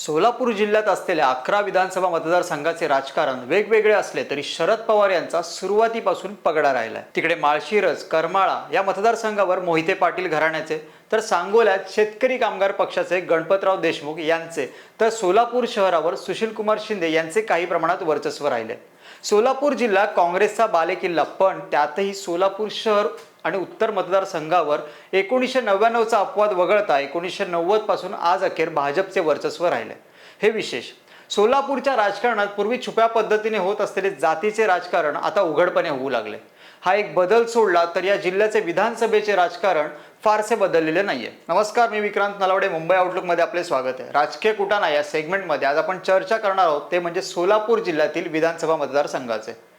सोलापूर जिल्ह्यात असलेल्या अकरा विधानसभा मतदारसंघाचे राजकारण वेगवेगळे असले तरी शरद पवार यांचा सुरुवातीपासून पगडा राहिलाय. तिकडे माळशिरस करमाळा या मतदारसंघावर मोहिते पाटील घराण्याचे तर सांगोल्यात शेतकरी कामगार पक्षाचे गणपतराव देशमुख यांचे तर सोलापूर शहरावर सुशीलकुमार शिंदे यांचे काही प्रमाणात वर्चस्व राहिले. सोलापूर जिल्हा काँग्रेसचा बालेकिल्ला पण त्यातही सोलापूर शहर आणि उत्तर मतदारसंघावर एकोणीसशे नव्याण्णवचा अपवाद वगळता एकोणीसशे नव्वदपासून आज अखेर भाजपचे वर्चस्व राहिले. हे विशेष. सोलापूरच्या राजकारणात पूर्वी छुप्या पद्धतीने होत असलेले जातीचे राजकारण आता उघडपणे होऊ लागले. हा एक बदल सोडला तर या जिल्ह्याचे विधानसभेचे राजकारण फारसे बदललेले नाहीये. नमस्कार मी विक्रांत नलावडे मुंबई आउटलुकमध्ये आपले स्वागत आहे. राजकीय कुटाणा या सेगमेंटमध्ये आज आपण चर्चा करणार आहोत ते म्हणजे सोलापूर जिल्ह्यातील विधानसभा मतदारसंघाचे.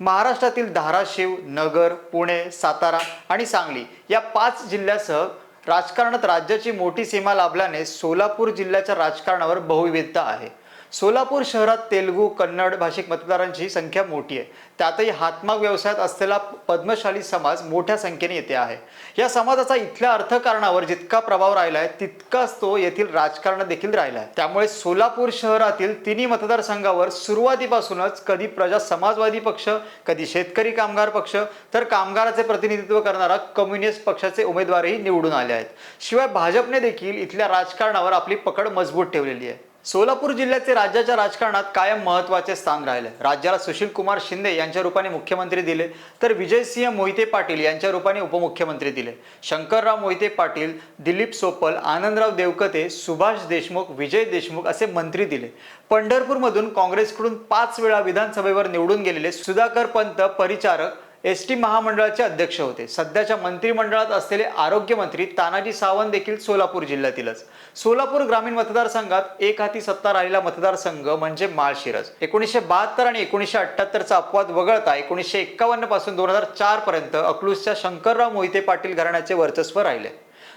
महाराष्ट्रातील धाराशिव नगर पुणे सातारा आणि सांगली या पाच जिल्ह्यासह राजकारणात राज्याची मोठी सीमा लाभल्याने सोलापूर जिल्ह्याच्या राजकारणावर बहुविधता आहे. सोलापूर शहरात तेलुगू कन्नड भाषिक मतदारांची संख्या मोठी आहे. त्यातही हातमाग व्यवसायात असलेला पद्मशाली समाज मोठ्या संख्येने येथे आहे. या समाजाचा इथल्या अर्थकारणावर जितका प्रभाव राहिला आहे तितकाच तो येथील राजकारण देखील राहिला आहे त्यामुळे सोलापूर शहरातील तिन्ही मतदारसंघावर सुरुवातीपासूनच कधी प्रजा समाजवादी पक्ष कधी शेतकरी कामगार पक्ष तर कामगाराचे प्रतिनिधित्व करणारा कम्युनिस्ट पक्षाचे उमेदवारही निवडून आले आहेत. शिवाय भाजपने देखील इथल्या राजकारणावर आपली पकड मजबूत ठेवलेली आहे. सोलापूर जिल्ह्याचे राज्याच्या राजकारणात कायम महत्त्वाचे स्थान राहिले. राज्याला सुशील कुमार शिंदे यांच्या रूपाने मुख्यमंत्री दिले तर विजयसिंह मोहिते पाटील यांच्या रूपाने उपमुख्यमंत्री दिले. शंकरराव मोहिते पाटील दिलीप सोपल आनंदराव देवकते सुभाष देशमुख विजय देशमुख असे मंत्री दिले. पंढरपूरमधून काँग्रेसकडून पाच वेळा विधानसभेवर निवडून गेलेले सुधाकर पंत परिचारक एस टी महामंडळाचे अध्यक्ष होते. सध्याच्या मंत्रिमंडळात असलेले आरोग्यमंत्री तानाजी सावंत देखील सोलापूर जिल्ह्यातीलच. सोलापूर ग्रामीण मतदारसंघात एक हाती सत्ता राहिलेला मतदारसंघ म्हणजे माळशिरस. एकोणीसशे बहात्तर आणि एकोणीसशे अठ्ठ्याहत्तरचा अपवाद वगळता एकोणीसशे एक्कावन्नपासून दोन हजार चार पर्यंत अकलूजच्या शंकरराव मोहिते पाटील घराण्याचे वर्चस्व राहिले.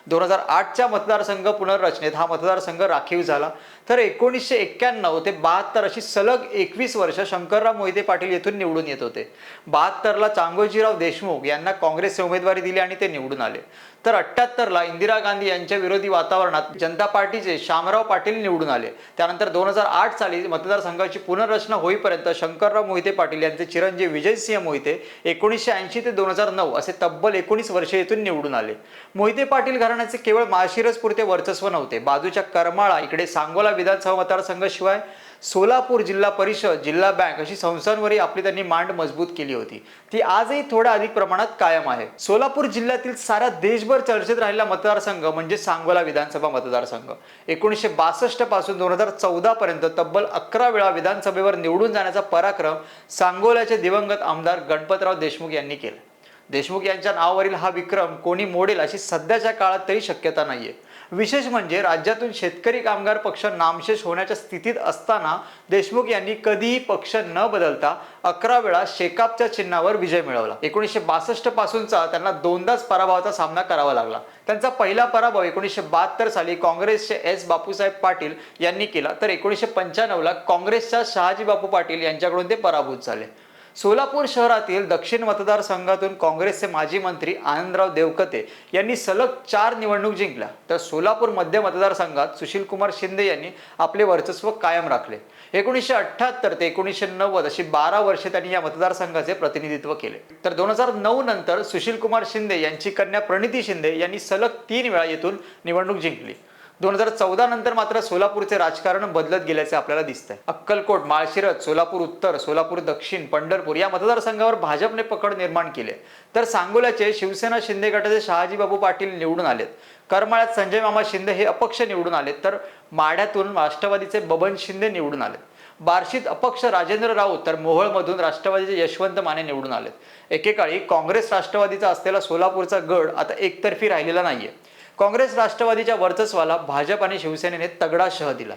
दोन हजार आठच्या मतदारसंघ पुनर्रचनेत हा मतदारसंघ राखीव झाला. तर एकोणीसशे एक्क्याण्णव ते बहात्तर अशी सलग एकवीस वर्ष शंकरराव मोहिते पाटील येथून निवडून येत होते. बहात्तरला चांगोजीराव देशमुख यांना काँग्रेसने उमेदवारी दिली आणि ते निवडून आले. तर अठ्ठ्याहत्तरला इंदिरा गांधी यांच्या विरोधी वातावरणात जनता पार्टीचे शामराव पाटील निवडून आले. त्यानंतर दोन हजार आठ साली मतदारसंघाची पुनर्रचना होईपर्यंत शंकरराव मोहिते पाटील यांचे चिरंजीव विजयसिंह मोहिते एकोणीसशे ऐंशी ते दोन हजार नऊ असे तब्बल एकोणीस वर्षे येथून निवडून आले. मोहिते पाटील राजकारणाचे केवळ माळशिरस पुरते वर्चस्व नव्हते. बाजूच्या करमाळा इकडे सांगोला विधानसभा मतदारसंघाशिवाय सोलापूर जिल्हा परिषद जिल्हा बँक अशी संस्थांवरही आपली त्यांनी मांड मजबूत केली होती. ती आजही थोड्या अधिक प्रमाणात कायम आहे. सोलापूर जिल्ह्यातील सारा देशभर चर्चेत राहिलेला मतदारसंघ म्हणजे सांगोला विधानसभा मतदारसंघ. एकोणीसशे बासष्टपासून दोन हजार चौदा पर्यंत तब्बल अकरा वेळा विधानसभेवर निवडून जाण्याचा पराक्रम सांगोल्याचे दिवंगत आमदार गणपतराव देशमुख यांनी केला. देशमुख यांच्या नावावरील हा विक्रम कोणी मोडेल अशी सध्याच्या काळात तरी शक्यता नाहीये. विशेष म्हणजे राज्यातून शेतकरी कामगार पक्ष नामशेष होण्याच्या स्थितीत असताना देशमुख यांनी कधीही पक्ष न बदलता अकरा वेळा शेकापच्या चिन्हावर विजय मिळवला. एकोणीसशे बासष्ट पासूनचा त्यांना दोनदाच पराभवाचा सामना करावा लागला. त्यांचा पहिला पराभव एकोणीसशे बहात्तर साली काँग्रेसचे एस बापूसाहेब पाटील यांनी केला. तर एकोणीसशे पंच्याण्णवला काँग्रेसच्या शहाजी बापू पाटील यांच्याकडून ते पराभूत झाले. सोलापूर शहरातील दक्षिण मतदारसंघातून काँग्रेसचे माजी मंत्री आनंदराव देवकते यांनी सलग चार निवडणूक जिंकल्या. तर सोलापूर मध्य मतदारसंघात सुशीलकुमार शिंदे यांनी आपले वर्चस्व कायम राखले. एकोणीसशे अठ्ठ्याहत्तर ते एकोणीसशे नव्वद अशी बारा वर्षे त्यांनी या मतदारसंघाचे प्रतिनिधित्व केले. तर दोन हजार नऊ नंतर सुशीलकुमार शिंदे यांची कन्या प्रणिती शिंदे यांनी सलग तीन वेळा येथून निवडणूक जिंकली. दोन हजार चौदा नंतर मात्र सोलापूरचे राजकारण बदलत गेल्याचे आपल्याला दिसतंय. अक्कलकोट माळशिरत सोलापूर उत्तर सोलापूर दक्षिण पंढरपूर या मतदारसंघावर भाजपने पकड निर्माण केले. तर सांगोल्याचे शिवसेना शिंदे गटाचे शहाजीबाबू पाटील निवडून आलेत. करमाळ्यात संजय मामा शिंदे हे अपक्ष निवडून आलेत. तर माढ्यातून राष्ट्रवादीचे बबन शिंदे निवडून आलेत. बार्शीत अपक्ष राजेंद्र राऊत तर मोहोळमधून राष्ट्रवादीचे यशवंत माने निवडून आलेत. एकेकाळी काँग्रेस राष्ट्रवादीचा असलेला सोलापूरचा गड आता एकतर्फी राहिलेला नाहीये. काँग्रेस राष्ट्रवादीच्या वर्चस्वाला भाजप आणि शिवसेनेने तगडा शह दिला.